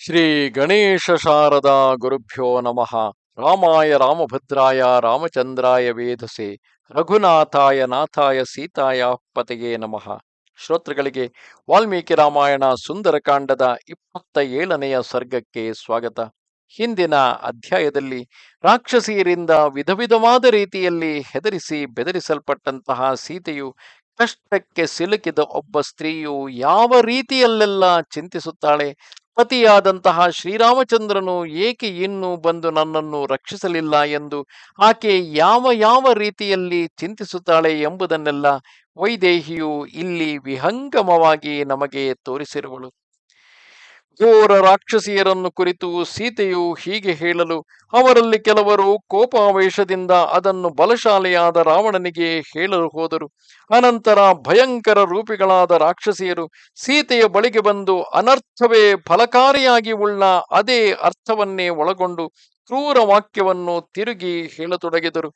ಶ್ರೀ ಗಣೇಶ ಶಾರದಾ ಗುರುಭ್ಯೋ ನಮಃ. ರಾಮಾಯ ರಾಮಭದ್ರಾಯ ರಾಮಚಂದ್ರಾಯ ವೇಧಸೆ ರಘುನಾಥಾಯ ನಾಥಾಯ ಸೀತಾಯ ಪತೆಯೇ ನಮಃ. ಶ್ರೋತೃಗಳಿಗೆ ವಾಲ್ಮೀಕಿ ರಾಮಾಯಣ ಸುಂದರಕಾಂಡದ ಇಪ್ಪತ್ತ ಏಳನೆಯ ಸರ್ಗಕ್ಕೆ ಸ್ವಾಗತ. ಹಿಂದಿನ ಅಧ್ಯಾಯದಲ್ಲಿ ರಾಕ್ಷಸಿಯರಿಂದ ವಿಧ ವಿಧವಾದ ರೀತಿಯಲ್ಲಿ ಹೆದರಿಸಿ ಬೆದರಿಸಲ್ಪಟ್ಟಂತಹ ಸೀತೆಯು ಕಷ್ಟಕ್ಕೆ ಸಿಲುಕಿದ ಒಬ್ಬ ಸ್ತ್ರೀಯು ಯಾವ ರೀತಿಯಲ್ಲೆಲ್ಲ ಚಿಂತಿಸುತ್ತಾಳೆ? ಪತಿಯಾದಂತಹ ಶ್ರೀರಾಮಚಂದ್ರನು ಏಕೆ ಇನ್ನೂ ಬಂದು ನನ್ನನ್ನು ರಕ್ಷಿಸಲಿಲ್ಲ ಎಂದು ಆಕೆ ಯಾವ ಯಾವ ರೀತಿಯಲ್ಲಿ ಚಿಂತಿಸುತ್ತಾಳೆ ಎಂಬುದನ್ನೆಲ್ಲ ವೈದೇಹಿಯು ಇಲ್ಲಿ ವಿಹಂಗಮವಾಗಿ ನಮಗೆ ತೋರಿಸಿರುವಳು. ಘೋರ ರಾಕ್ಷಸಿಯರನ್ನು ಕುರಿತು ಸೀತೆಯು ಹೀಗೆ ಹೇಳಲು, ಅವರಲ್ಲಿ ಕೆಲವರು ಕೋಪಾವೇಶದಿಂದ ಅದನ್ನು ಬಲಶಾಲಿಯಾದ ರಾವಣನಿಗೆ ಹೇಳಲು ಹೋದರು. ಅನಂತರ ಭಯಂಕರ ರೂಪಿಗಳಾದ ರಾಕ್ಷಸಿಯರು ಸೀತೆಯ ಬಳಿಗೆ ಬಂದು ಅನರ್ಥವೇ ಫಲಕಾರಿಯಾಗಿ ಉಳ್ಳ ಅದೇ ಅರ್ಥವನ್ನೇ ಒಳಗೊಂಡು ಕ್ರೂರ ವಾಕ್ಯವನ್ನು ತಿರುಗಿ ಹೇಳತೊಡಗಿದರು.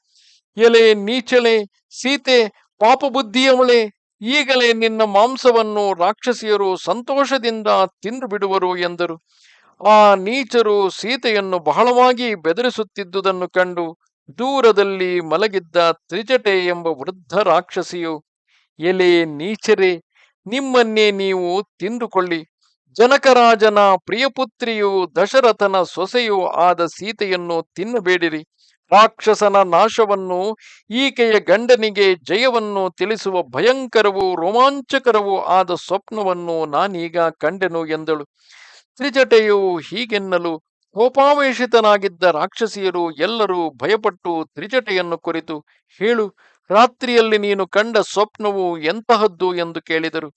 ಎಲೆ ನೀಚಲೆ ಸೀತೆ, ಪಾಪಬುದ್ಧಿಯವಳೆ ಈಗಲೇ ನಿನ್ನ ಮಾಂಸವನ್ನು ರಾಕ್ಷಸಿಯರು ಸಂತೋಷದಿಂದ ತಿಂದು ಬಿಡುವರು ಎಂದರು. ಆ ನೀಚರು ಸೀತೆಯನ್ನು ಬಹಳವಾಗಿ ಬೆದರಿಸುತ್ತಿದ್ದುದನ್ನು ಕಂಡು ದೂರದಲ್ಲಿ ಮಲಗಿದ್ದ ತ್ರಿಜಟೆ ಎಂಬ ವೃದ್ಧ ರಾಕ್ಷಸಿಯು, ಎಲೆ ನೀಚರೆ, ನಿಮ್ಮನ್ನೇ ನೀವು ತಿಂದುಕೊಳ್ಳಿ. ಜನಕರಾಜನ ಪ್ರಿಯಪುತ್ರಿಯು ದಶರಥನ ಸೊಸೆಯೂ ಆದ ಸೀತೆಯನ್ನು ತಿನ್ನಬೇಡಿರಿ. ರಾಕ್ಷಸನ ನಾಶವನ್ನು, ಈಕೆಯ ಗಂಡನಿಗೆ ಜಯವನ್ನು ತಿಳಿಸುವ ಭಯಂಕರವೂ ರೋಮಾಂಚಕರವೂ ಆದ ಸ್ವಪ್ನವನ್ನು ನಾನೀಗ ಕಂಡೆನು ಎಂದಳು. ತ್ರಿಜಟೆಯು ಹೀಗೆನ್ನಲು, ಕೋಪಾವೇಶಿತನಾಗಿದ್ದ ರಾಕ್ಷಸಿಯರು ಎಲ್ಲರೂ ಭಯಪಟ್ಟು ತ್ರಿಜಟೆಯನ್ನು ಕುರಿತು, ಹೇಳು, ರಾತ್ರಿಯಲ್ಲಿ ನೀನು ಕಂಡ ಸ್ವಪ್ನವು ಎಂತಹದ್ದು? ಎಂದು ಕೇಳಿದರು.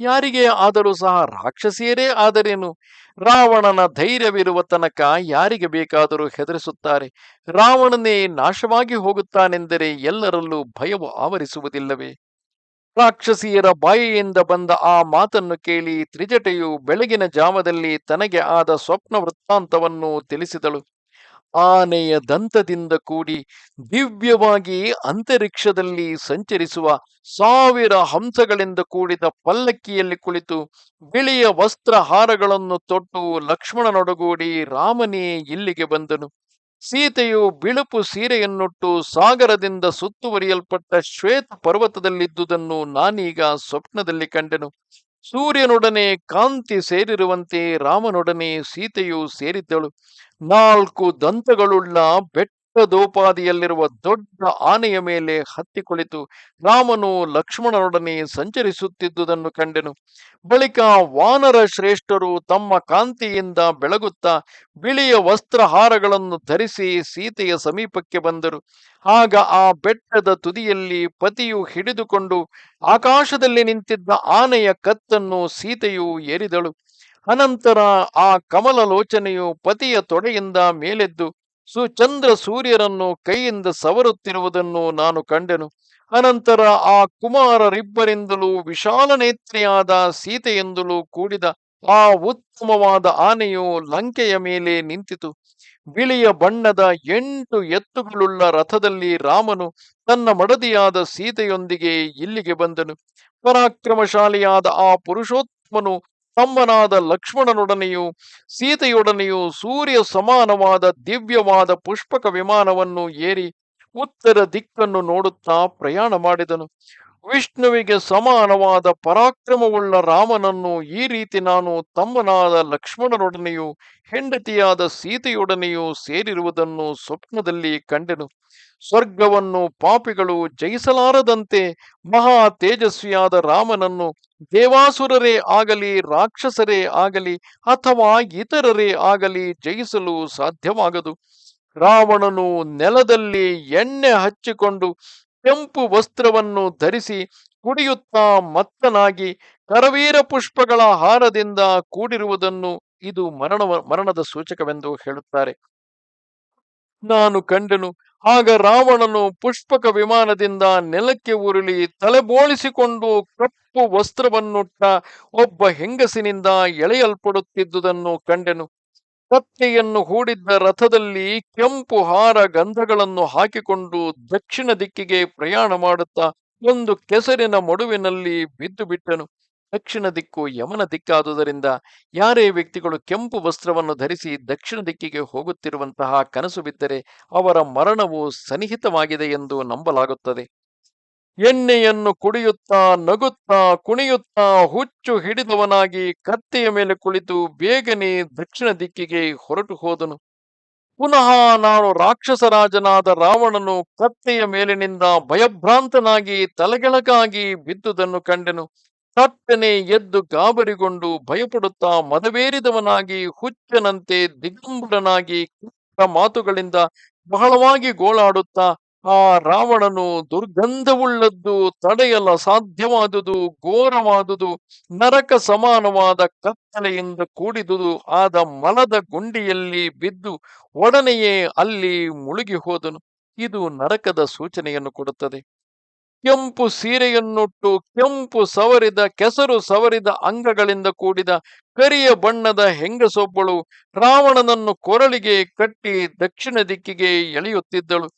ಯಾರಿಗೆ ಆದರೂ ಸಹ ರಾಕ್ಷಸಿಯರೇ ಆದರೇನು? ರಾವಣನ ಧೈರ್ಯವಿರುವ ತನಕ ಯಾರಿಗೆ ಬೇಕಾದರೂ ಹೆದರಿಸುತ್ತಾರೆ? ರಾವಣನೇ ನಾಶವಾಗಿ ಹೋಗುತ್ತಾನೆಂದರೆ ಎಲ್ಲರಲ್ಲೂ ಭಯವು ಆವರಿಸುವುದಿಲ್ಲವೇ? ರಾಕ್ಷಸಿಯರ ಬಾಯಿಯಿಂದ ಬಂದ ಆ ಮಾತನ್ನು ಕೇಳಿ ತ್ರಿಜಟೆಯು ಬೆಳಗಿನ ಜಾವದಲ್ಲಿ ತನಗೆ ಆದ ಸ್ವಪ್ನ ವೃತ್ತಾಂತವನ್ನು ತಿಳಿಸಿದಳು. ಆನೆಯ ದಂತದಿಂದ ಕೂಡಿ ದಿವ್ಯವಾಗಿ ಅಂತರಿಕ್ಷದಲ್ಲಿ ಸಂಚರಿಸುವ ಸಾವಿರ ಹಂಸಗಳಿಂದ ಕೂಡಿದ ಪಲ್ಲಕ್ಕಿಯಲ್ಲಿ ಕುಳಿತು ಬಿಳಿಯ ವಸ್ತ್ರ ಹಾರಗಳನ್ನು ತೊಟ್ಟು ಲಕ್ಷ್ಮಣನೊಡಗೂಡಿ ರಾಮನೇ ಇಲ್ಲಿಗೆ ಬಂದನು. ಸೀತೆಯು ಬಿಳುಪು ಸೀರೆಯನ್ನುಟ್ಟು ಸಾಗರದಿಂದ ಸುತ್ತುವರಿಯಲ್ಪಟ್ಟ ಶ್ವೇತ ಪರ್ವತದಲ್ಲಿದ್ದುದನ್ನು ನಾನೀಗ ಸ್ವಪ್ನದಲ್ಲಿ ಕಂಡೆನು. ಸೂರ್ಯನೊಡನೆ ಕಾಂತಿ ಸೇರಿರುವಂತೆ ರಾಮನೊಡನೆ ಸೀತೆಯು ಸೇರಿದ್ದಳು. ನಾಲ್ಕು ದಂತಗಳುಳ್ಳ ಬೆಟ್ಟದೋಪಾದಿಯಲ್ಲಿರುವ ದೊಡ್ಡ ಆನೆಯ ಮೇಲೆ ಹತ್ತಿ ಕುಳಿತು ರಾಮನು ಲಕ್ಷ್ಮಣರೊಡನೆ ಸಂಚರಿಸುತ್ತಿದ್ದುದನ್ನು ಕಂಡೆನು. ಬಳಿಕ ವಾನರ ಶ್ರೇಷ್ಠರು ತಮ್ಮ ಕಾಂತಿಯಿಂದ ಬೆಳಗುತ್ತಾ ಬಿಳಿಯ ವಸ್ತ್ರಹಾರಗಳನ್ನು ಧರಿಸಿ ಸೀತೆಯ ಸಮೀಪಕ್ಕೆ ಬಂದರು. ಆಗ ಆ ಬೆಟ್ಟದ ತುದಿಯಲ್ಲಿ ಪತಿಯು ಹಿಡಿದುಕೊಂಡು ಆಕಾಶದಲ್ಲಿ ನಿಂತಿದ್ದ ಆನೆಯ ಕತ್ತನ್ನು ಸೀತೆಯು ಏರಿದಳು ಅನಂತರ ಆ ಕಮಲ ಲೋಚನೆಯು ಪತಿಯ ತೊಡೆಯಿಂದ ಮೇಲೆದ್ದು ಸುಚಂದ್ರ ಸೂರ್ಯರನ್ನು ಕೈಯಿಂದ ಸವರುತ್ತಿರುವುದನ್ನು ನಾನು ಕಂಡೆನು. ಅನಂತರ ಆ ಕುಮಾರರಿಬ್ಬರಿಂದಲೂ ವಿಶಾಲ ನೇತ್ರಿಯಾದ ಸೀತೆಯಿಂದಲೂ ಕೂಡಿದ ಆ ಉತ್ತಮವಾದ ಆನೆಯು ಲಂಕೆಯ ಮೇಲೆ ನಿಂತಿತು. ಬಿಳಿಯ ಬಣ್ಣದ ಎಂಟು ಎತ್ತುಗಳುಳ್ಳ ರಥದಲ್ಲಿ ರಾಮನು ತನ್ನ ಮಡದಿಯಾದ ಸೀತೆಯೊಂದಿಗೆ ಇಲ್ಲಿಗೆ ಬಂದನು. ಪರಾಕ್ರಮಶಾಲಿಯಾದ ಆ ಪುರುಷೋತ್ತಮನು ತಮ್ಮನಾದ ಲಕ್ಷ್ಮಣನೊಡನೆಯೂ, ಸೀತೆಯೊಡನೆಯೂ ಸೂರ್ಯ ಸಮಾನವಾದ ದಿವ್ಯವಾದ ಪುಷ್ಪಕ ವಿಮಾನವನ್ನು ಏರಿ ಉತ್ತರ ದಿಕ್ಕನ್ನು ನೋಡುತ್ತಾ ಪ್ರಯಾಣ ಮಾಡಿದನು. ವಿಷ್ಣುವಿಗೆ ಸಮಾನವಾದ ಪರಾಕ್ರಮವುಳ್ಳ ರಾಮನನ್ನು ಈ ರೀತಿ ನಾನು ತಮ್ಮನಾದ ಲಕ್ಷ್ಮಣನೊಡನೆಯೂ, ಹೆಂಡತಿಯಾದ ಸೀತೆಯೊಡನೆಯೂ ಸೇರಿರುವುದನ್ನು ಸ್ವಪ್ನದಲ್ಲಿ ಕಂಡೆನು. ಸ್ವರ್ಗವನ್ನು ಪಾಪಿಗಳು ಜಯಿಸಲಾರದಂತೆ ಮಹಾ ತೇಜಸ್ವಿಯಾದ ರಾಮನನ್ನು ದೇವಾಸುರರೇ ಆಗಲಿ, ರಾಕ್ಷಸರೇ ಆಗಲಿ ಅಥವಾ ಇತರರೇ ಆಗಲಿ ಜಯಿಸಲು ಸಾಧ್ಯವಾಗದು. ರಾವಣನು ನೆಲದಲ್ಲಿ ಎಣ್ಣೆ ಹಚ್ಚಿಕೊಂಡು ಕೆಂಪು ವಸ್ತ್ರವನ್ನು ಧರಿಸಿ ಕುಡಿಯುತ್ತಾ ಮತ್ತನಾಗಿ ಕರವೀರ ಪುಷ್ಪಗಳ ಹಾರದಿಂದ ಕೂಡಿರುವುದನ್ನು ಇದು ಮರಣ ಮರಣದ ಸೂಚಕವೆಂದು ಹೇಳುತ್ತಾರೆ. ನಾನು ಕಂಡೆನು ಆಗ ರಾವಣನು ಪುಷ್ಪಕ ವಿಮಾನದಿಂದ ನೆಲಕ್ಕೆ ಉರುಳಿ ತಲೆಬೋಳಿಸಿಕೊಂಡು ಕಪ್ಪು ವಸ್ತ್ರವನ್ನುಟ್ಟ ಒಬ್ಬ ಹೆಂಗಸಿನಿಂದ ಎಳೆಯಲ್ಪಡುತ್ತಿದ್ದುದನ್ನು ಕಂಡೆನು. ಕತ್ತೆಯನ್ನು ಹೂಡಿದ್ದ ರಥದಲ್ಲಿ ಕೆಂಪು ಹಾರ ಗಂಧಗಳನ್ನು ಹಾಕಿಕೊಂಡು ದಕ್ಷಿಣ ದಿಕ್ಕಿಗೆ ಪ್ರಯಾಣ ಮಾಡುತ್ತಾ ಒಂದು ಕೆಸರಿನ ಮಡುವಿನಲ್ಲಿ ಬಿದ್ದು ಬಿಟ್ಟನು ದಕ್ಷಿಣ ದಿಕ್ಕು ಯಮನ ದಿಕ್ಕಾದುದರಿಂದ ಯಾರೇ ವ್ಯಕ್ತಿಗಳು ಕೆಂಪು ವಸ್ತ್ರವನ್ನು ಧರಿಸಿ ದಕ್ಷಿಣ ದಿಕ್ಕಿಗೆ ಹೋಗುತ್ತಿರುವಂತಹ ಕನಸು ಬಿದ್ದರೆ ಅವರ ಮರಣವು ಸನ್ನಿಹಿತವಾಗಿದೆ ಎಂದು ನಂಬಲಾಗುತ್ತದೆ. ಎಣ್ಣೆಯನ್ನು ಕುಡಿಯುತ್ತಾ, ನಗುತ್ತಾ, ಕುಣಿಯುತ್ತಾ, ಹುಚ್ಚು ಹಿಡಿದವನಾಗಿ ಕತ್ತೆಯ ಮೇಲೆ ಕುಳಿತು ಬೇಗನೆ ದಕ್ಷಿಣ ದಿಕ್ಕಿಗೆ ಹೊರಟು ಹೋದನು. ಪುನಃ ನಾನು ರಾಕ್ಷಸರಾಜನಾದ ರಾವಣನು ಕತ್ತೆಯ ಮೇಲಿನಿಂದ ಭಯಭ್ರಾಂತನಾಗಿ ತಲೆಗೆಳಗಾಗಿ ಬಿದ್ದುದನ್ನು ಕಂಡೆನು. ತಟ್ಟನೆ ಎದ್ದು ಗಾಬರಿಗೊಂಡು ಭಯಪಡುತ್ತಾ ಮದವೇರಿದವನಾಗಿ ಹುಚ್ಚನಂತೆ ದಿಗಂಬರನಾಗಿ ಮಾತುಗಳಿಂದ ಬಹಳವಾಗಿ ಗೋಳಾಡುತ್ತಾ ಆ ರಾವಣನು ದುರ್ಗಂಧವುಳ್ಳದ್ದು ತಡೆಯಲ ಸಾಧ್ಯವಾದುದು, ಘೋರವಾದುದು, ನರಕ ಸಮಾನವಾದ ಕತ್ತಲೆಯಿಂದ ಕೂಡಿದುದು ಆದ ಮಲದ ಗುಂಡಿಯಲ್ಲಿ ಬಿದ್ದು ಒಡನೆಯೇ ಅಲ್ಲಿ ಮುಳುಗಿ ಹೋದನು ಇದು ನರಕದ ಸೂಚನೆಯನ್ನು ಕೊಡುತ್ತದೆ. ಕೆಂಪು ಸೀರೆಯನ್ನುಟ್ಟು, ಕೆಂಪು ಸವರಿದ, ಕೆಸರು ಸವರಿದ ಅಂಗಗಳಿಂದ ಕೂಡಿದ ಕರಿಯ ಬಣ್ಣದ ಹೆಂಗಸೊಬ್ಬಳು ರಾವಣನನ್ನು ಕೊರಳಿಗೆ ಕಟ್ಟಿ ದಕ್ಷಿಣ ದಿಕ್ಕಿಗೆ ಎಳೆಯುತ್ತಿದ್ದಳು.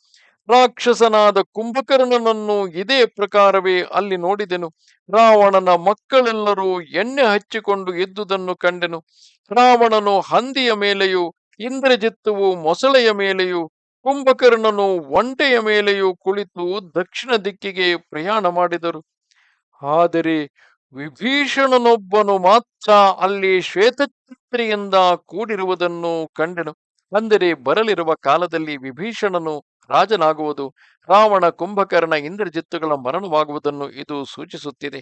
ರಾಕ್ಷಸನಾದ ಕುಂಭಕರ್ಣನನ್ನು ಇದೇ ಪ್ರಕಾರವೇ ಅಲ್ಲಿ ನೋಡಿದೆನು. ರಾವಣನ ಮಕ್ಕಳೆಲ್ಲರೂ ಎಣ್ಣೆ ಹಚ್ಚಿಕೊಂಡು ಇದ್ದುದನ್ನು ಕಂಡೆನು. ರಾವಣನು ಹಂದಿಯ ಮೇಲೆಯೂ, ಇಂದ್ರಜಿತ್ತುವು ಮೊಸಳೆಯ ಮೇಲೆಯೂ ಕುಂಭಕರ್ಣನು ಒಂಟೆಯ ಮೇಲೆಯೂ ಕುಳಿತು ದಕ್ಷಿಣ ದಿಕ್ಕಿಗೆ ಪ್ರಯಾಣ ಮಾಡಿದರು. ಆದರೆ ವಿಭೀಷಣನೊಬ್ಬನು ಮಾತ್ರ ಅಲ್ಲಿ ಶ್ವೇತಚಿತ್ರೆಯಿಂದ ಕೂಡಿರುವುದನ್ನು ಕಂಡನು. ಅಂದರೆ ಬರಲಿರುವ ಕಾಲದಲ್ಲಿ ವಿಭೀಷಣನು ರಾಜನಾಗುವುದು. ರಾವಣ ಕುಂಭಕರ್ಣ ಇಂದ್ರಜಿತ್ತುಗಳ ಮರಣವಾಗುವುದನ್ನು ಇದು ಸೂಚಿಸುತ್ತಿದೆ.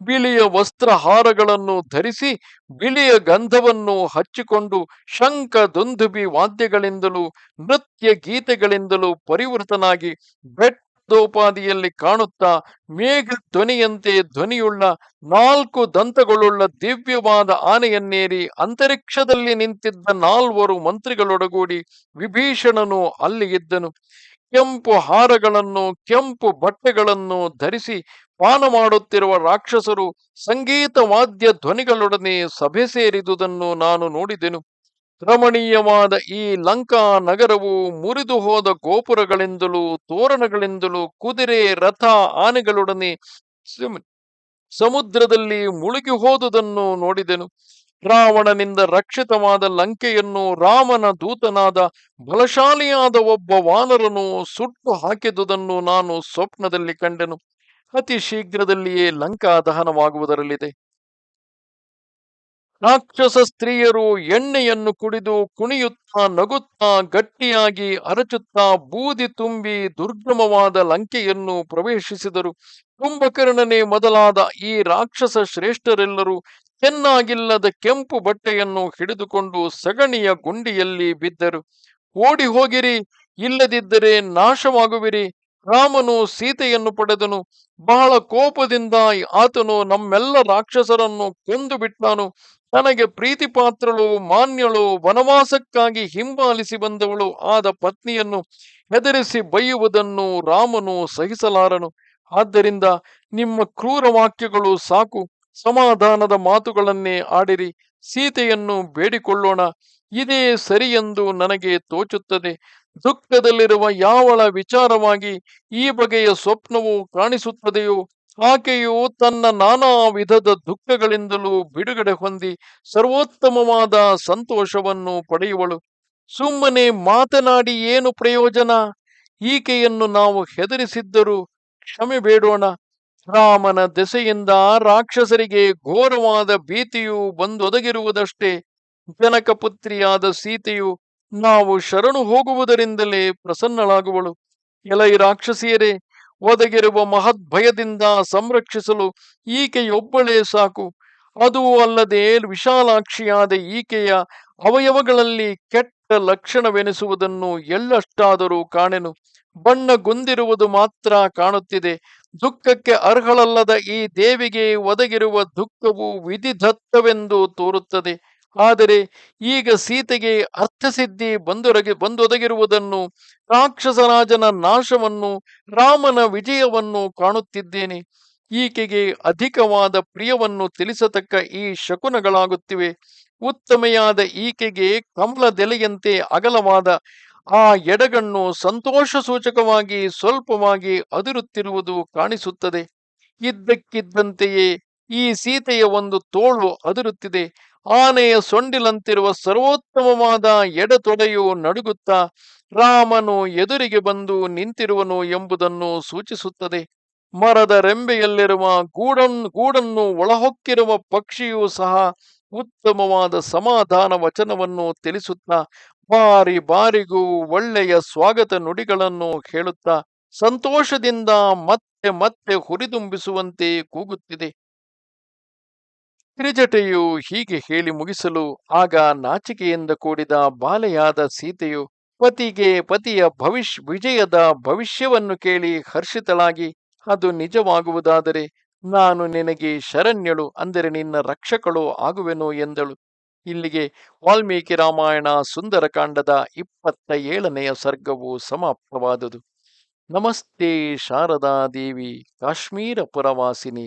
ಬಿಳಿಯ ವಸ್ತ್ರಹಾರಗಳನ್ನು ಧರಿಸಿ ಬಿಳಿಯ ಗಂಧವನ್ನು ಹಚ್ಚಿಕೊಂಡು ಶಂಖ ದುಂದುಬಿ ವಾದ್ಯಗಳಿಂದಲೂ ನೃತ್ಯ ಗೀತೆಗಳಿಂದಲೂ ಪರಿವೃತನಾಗಿ ಬೆಟ್ಟದೋಪಾದಿಯಲ್ಲಿ ಕಾಣುತ್ತಾ ಮೇಘ ಧ್ವನಿಯಂತೆ ಧ್ವನಿಯುಳ್ಳ ನಾಲ್ಕು ದಂತಗಳುಳ್ಳ ದಿವ್ಯವಾದ ಆನೆಯನ್ನೇರಿ ಅಂತರಿಕ್ಷದಲ್ಲಿ ನಿಂತಿದ್ದ ನಾಲ್ವರು ಮಂತ್ರಿಗಳೊಡಗೂಡಿ ವಿಭೀಷಣನು ಅಲ್ಲಿ ಇದ್ದನು. ಕೆಂಪು ಹಾರಗಳನ್ನು, ಕೆಂಪು ಬಟ್ಟೆಗಳನ್ನು ಧರಿಸಿ ಪಾನ ಮಾಡುತ್ತಿರುವ ರಾಕ್ಷಸರು ಸಂಗೀತ ವಾದ್ಯ ಧ್ವನಿಗಳೊಡನೆ ಸಭೆ ಸೇರಿದುದನ್ನು ನಾನು ನೋಡಿದೆನು. ರಮಣೀಯವಾದ ಈ ಲಂಕಾ ನಗರವು ಮುರಿದು ಹೋದ ಗೋಪುರಗಳಿಂದಲೂ ತೋರಣಗಳಿಂದಲೂ ಕುದುರೆ, ರಥ ಆನೆಗಳೊಡನೆ ಸಮ- ಸಮುದ್ರದಲ್ಲಿ ಮುಳುಗಿ ಹೋದುದನ್ನು ನೋಡಿದೆನು. ರಾವಣನಿಂದ ರಕ್ಷಿತವಾದ ಲಂಕೆಯನ್ನು ರಾಮನ ದೂತನಾದ ಬಲಶಾಲಿಯಾದ ಒಬ್ಬ ವಾನರನು ಸುಟ್ಟು ಹಾಕಿದುದನ್ನು ನಾನು ಸ್ವಪ್ನದಲ್ಲಿ ಕಂಡೆನು. ಅತಿ ಶೀಘ್ರದಲ್ಲಿಯೇ ಲಂಕಾ ದಹನವಾಗುವುದರಲ್ಲಿದೆ. ರಾಕ್ಷಸ ಸ್ತ್ರೀಯರು ಎಣ್ಣೆಯನ್ನು ಕುಡಿದು ಕುಣಿಯುತ್ತಾ ನಗುತ್ತಾ ಗಟ್ಟಿಯಾಗಿ ಅರಚುತ್ತಾ ಬೂದಿ ತುಂಬಿ ದುರ್ಗಮವಾದ ಲಂಕೆಯನ್ನು ಪ್ರವೇಶಿಸಿದರು. ಕುಂಭಕರ್ಣನೇ ಮೊದಲಾದ ಈ ರಾಕ್ಷಸ ಶ್ರೇಷ್ಠರೆಲ್ಲರೂ ಚೆನ್ನಾಗಿಲ್ಲದ ಕೆಂಪು ಬಟ್ಟೆಯನ್ನು ಹಿಡಿದುಕೊಂಡು ಸಗಣಿಯ ಗುಂಡಿಯಲ್ಲಿ ಬಿದ್ದರು. ಓಡಿ ಹೋಗಿರಿ, ಇಲ್ಲದಿದ್ದರೆ ನಾಶವಾಗುವಿರಿ. ರಾಮನು ಸೀತೆಯನ್ನು ಪಡೆದನು. ಬಹಳ ಕೋಪದಿಂದ ಆತನು ನಮ್ಮೆಲ್ಲ ರಾಕ್ಷಸರನ್ನು ಕೊಂದು ಬಿಟ್ಟನು. ತನಗೆ ಪ್ರೀತಿಪಾತ್ರಳು, ಮಾನ್ಯಳು, ವನವಾಸಕ್ಕಾಗಿ ಹಿಂಬಾಲಿಸಿ ಬಂದವಳು ಆದ ಪತ್ನಿಯನ್ನು ಹೆದರಿಸಿ ಬೈಯುವುದನ್ನು ರಾಮನು ಸಹಿಸಲಾರನು. ಆದ್ದರಿಂದ ನಿಮ್ಮ ಕ್ರೂರ ವಾಕ್ಯಗಳು ಸಾಕು. ಸಮಾಧಾನದ ಮಾತುಗಳನ್ನೇ ಆಡಿರಿ. ಸೀತೆಯನ್ನು ಬೇಡಿಕೊಳ್ಳೋಣ. ಇದೇ ಸರಿಯೆಂದು ನನಗೆ ತೋಚುತ್ತದೆ. ದುಃಖದಲ್ಲಿರುವ ಯಾವಳ ವಿಚಾರವಾಗಿ ಈ ಬಗೆಯ ಸ್ವಪ್ನವು ಕಾಣಿಸುತ್ತದೆಯೋ, ಆಕೆಯು ತನ್ನ ನಾನಾ ವಿಧದ ದುಃಖಗಳಿಂದಲೂ ಬಿಡುಗಡೆ ಹೊಂದಿ ಸರ್ವೋತ್ತಮವಾದ ಸಂತೋಷವನ್ನು ಪಡೆಯುವಳು. ಸುಮ್ಮನೆ ಮಾತನಾಡಿ ಏನು ಪ್ರಯೋಜನ? ಈಕೆಯನ್ನು ನಾವು ಹೆದರಿಸಿದ್ದರೂ ಕ್ಷಮೆ ಬೇಡೋಣ. ರಾಮನ ದೆಸೆಯಿಂದ ರಾಕ್ಷಸರಿಗೆ ಘೋರವಾದ ಭೀತಿಯು ಬಂದೊದಗಿರುವುದಷ್ಟೇ. ಜನಕ ಪುತ್ರಿಯಾದ ಸೀತೆಯು ನಾವು ಶರಣು ಹೋಗುವುದರಿಂದಲೇ ಪ್ರಸನ್ನಳಾಗುವಳು. ಎಲೈ ರಾಕ್ಷಸಿಯರೇ, ಒದಗಿರುವ ಮಹದ್ಭಯದಿಂದ ಸಂರಕ್ಷಿಸಲು ಈಕೆಯೊಬ್ಬಳೇ ಸಾಕು. ಅದೂ ಅಲ್ಲದೆ ವಿಶಾಲಾಕ್ಷಿಯಾದ ಈಕೆಯ ಅವಯವಗಳಲ್ಲಿ ಕೆಟ್ಟ ಲಕ್ಷಣವೆನಿಸುವುದನ್ನು ಎಳ್ಳಷ್ಟಾದರೂ ಕಾಣೆನು. ಬಣ್ಣಗೊಂದಿರುವುದು ಮಾತ್ರ ಕಾಣುತ್ತಿದೆ. ದುಃಖಕ್ಕೆ ಅರ್ಹಳಲ್ಲದ ಈ ದೇವಿಗೆ ಒದಗಿರುವ ದುಃಖವು ವಿಧಿದತ್ತವೆಂದು ತೋರುತ್ತದೆ. ಆದರೆ ಈಗ ಸೀತೆಗೆ ಅರ್ಥಸಿದ್ಧಿ ಬಂದೊರಗಿ, ಬಂದೊದಗಿರುವುದನ್ನು, ರಾಕ್ಷಸರಾಜನ ನಾಶವನ್ನು, ರಾಮನ ವಿಜಯವನ್ನು ಕಾಣುತ್ತಿದ್ದೇನೆ. ಈಕೆಗೆ ಅಧಿಕವಾದ ಪ್ರಿಯವನ್ನು ತಿಳಿಸತಕ್ಕ ಈ ಶಕುನಗಳಾಗುತ್ತಿವೆ. ಉತ್ತಮೆಯಾದ ಈಕೆಗೆ ಕಮಲದೆಲೆಯಂತೆ ಅಗಲವಾದ ಆ ಎಡಗಣ್ಣು ಸಂತೋಷ ಸೂಚಕವಾಗಿ ಸ್ವಲ್ಪವಾಗಿ ಅದಿರುತ್ತಿರುವುದು ಕಾಣಿಸುತ್ತದೆ. ಇದ್ದಕ್ಕಿದ್ದಂತೆಯೇ ಈ ಸೀತೆಯ ಒಂದು ತೋಳು ಅದುರುತ್ತಿದೆ. ಆನೆಯ ಸೊಂಡಿಲಂತಿರುವ ಸರ್ವೋತ್ತಮವಾದ ಎಡತೊಡೆಯು ನಡುಗುತ್ತಾ ರಾಮನು ಎದುರಿಗೆ ಬಂದು ನಿಂತಿರುವನು ಎಂಬುದನ್ನು ಸೂಚಿಸುತ್ತದೆ. ಮರದ ರೆಂಬೆಯಲ್ಲಿರುವ ಗೂಡನ್, ಗೂಡನ್ನು ಒಳಹೊಕ್ಕಿರುವ ಪಕ್ಷಿಯೂ ಸಹ ಉತ್ತಮವಾದ ಸಮಾಧಾನ ವಚನವನ್ನು ತಿಳಿಸುತ್ತಾ ಬಾರಿ ಬಾರಿಗೂ ಒಳ್ಳೆಯ ಸ್ವಾಗತ ನುಡಿಗಳನ್ನು ಹೇಳುತ್ತಾ ಸಂತೋಷದಿಂದ ಮತ್ತೆ ಮತ್ತೆ ಹುರಿದುಂಬಿಸುವಂತೆ ಕೂಗುತ್ತಿದೆ. ತ್ರಿಜಟೆಯು ಹೀಗೆ ಹೇಳಿ ಮುಗಿಸಲು ಆಗ ನಾಚಿಕೆಯಿಂದ ಕೂಡಿದ ಬಾಲೆಯಾದ ಸೀತೆಯು ಪತಿಗೆ ಪತಿಯ ಭವಿಷ್ಯ ವಿಜಯದ ಭವಿಷ್ಯವನ್ನು ಕೇಳಿ ಹರ್ಷಿತಳಾಗಿ, ಅದು ನಿಜವಾಗುವುದಾದರೆ ನಾನು ನಿನಗೆ ಶರಣ್ಯಳು, ಅಂದರೆ ನಿನ್ನ ರಕ್ಷಕಳು ಆಗುವೆನು ಎಂದಳು. ಇಲ್ಲಿಗೆ ವಾಲ್ಮೀಕಿ ರಾಮಾಯಣ ಸುಂದರಕಾಂಡದ ಇಪ್ಪತ್ತ ಏಳನೆಯ ಸರ್ಗವು ಸಮಾಪ್ತವಾದುದು. ನಮಸ್ತೆ ಶಾರದಾ ದೇವಿ, ಕಾಶ್ಮೀರ ಪುರವಾಸಿನಿ.